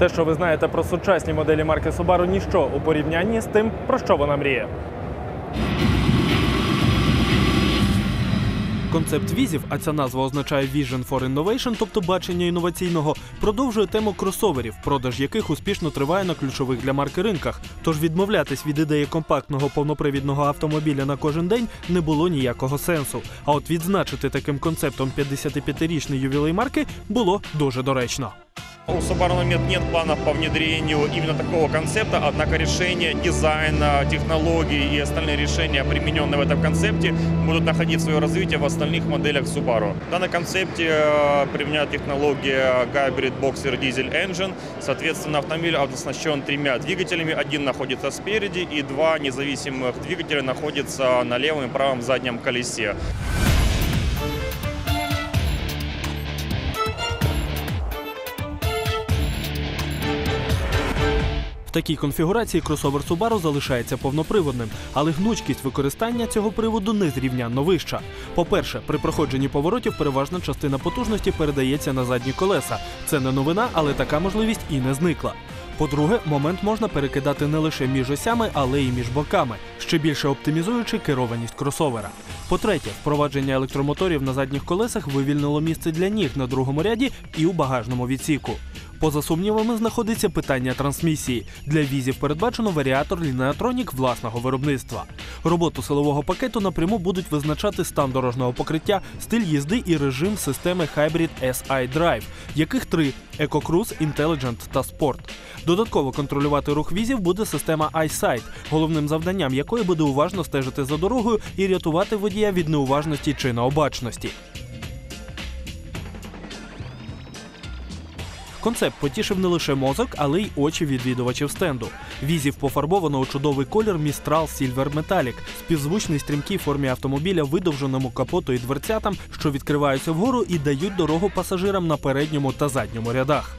Те, що ви знаєте про сучасні моделі марки Subaru, ніщо у порівнянні з тим, про що вона мріє. Концепт візів, а ця назва означає Vision for Innovation, тобто бачення інноваційного, продовжує тему кросоверів, продаж яких успішно триває на ключових для марки ринках. Тож відмовлятись від ідеї компактного повнопривідного автомобіля на кожен день не було ніякого сенсу. А от відзначити таким концептом 55-річний ювілей марки було дуже доречно. У Subaru на момент нет планов по внедрению именно такого концепта, однако решения дизайна, технологий и остальные решения, примененные в этом концепте, будут находить свое развитие в остальных моделях Subaru. В данном концепте э, применяют технология Hybrid Boxer Diesel Engine. Соответственно, автомобиль оснащен тремя двигателями. Один находится спереди и два независимых двигателя находятся на левом и правом заднем колесе. В такій конфігурації кросовер Subaru залишається повноприводним, але гнучкість використання цього приводу незрівнянно вища. По-перше, при проходженні поворотів переважна частина потужності передається на задні колеса. Це не новина, але така можливість і не зникла. По-друге, момент можна перекидати не лише між осями, але й між боками, ще більше оптимізуючи керованість кросовера. По-третє, впровадження електромоторів на задніх колесах вивільнило місце для ніг на другому ряді і у багажному відсіку. Поза сумнівами знаходиться питання трансмісії. Для візів передбачено варіатор Lineatronic власного виробництва. Роботу силового пакету напряму будуть визначати стан дорожнього покриття, стиль їзди і режим системи Hybrid SI Drive, яких три EcoCruise, Intelligent та Sport. Додатково контролювати рух візів буде система iSight, головним завданням якої буде уважно стежити за дорогою і рятувати водія від неуважності чи необачності. Концепт потішив не лише мозок, але й очі відвідувачів стенду. Візів пофарбовано у чудовий колір Mistral Silver Metallic, співзвучний стрімкій формі автомобіля, видовженому капоту і дверцятам, що відкриваються вгору і дають дорогу пасажирам на передньому та задньому рядах.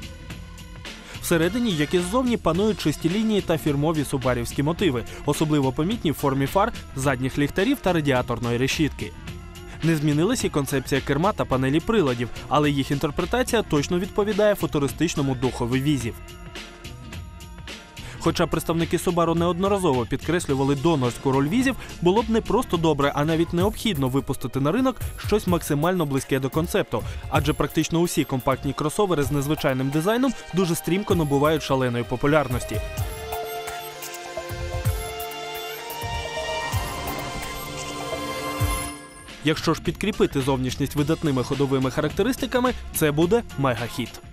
Всередині, як і ззовні, панують чисті лінії та фірмові субарівські мотиви, особливо помітні в формі фар, задніх ліхтарів та радіаторної решітки. Не змінилась і концепція керма та панелі приладів, але їх інтерпретація точно відповідає футуристичному духові візів. Хоча представники Subaru неодноразово підкреслювали донорську роль візів, було б не просто добре, а навіть необхідно випустити на ринок щось максимально близьке до концепту, адже практично усі компактні кросовери з незвичайним дизайном дуже стрімко набувають шаленої популярності. Якщо ж підкріпити зовнішність видатними ходовими характеристиками, це буде мегахіт.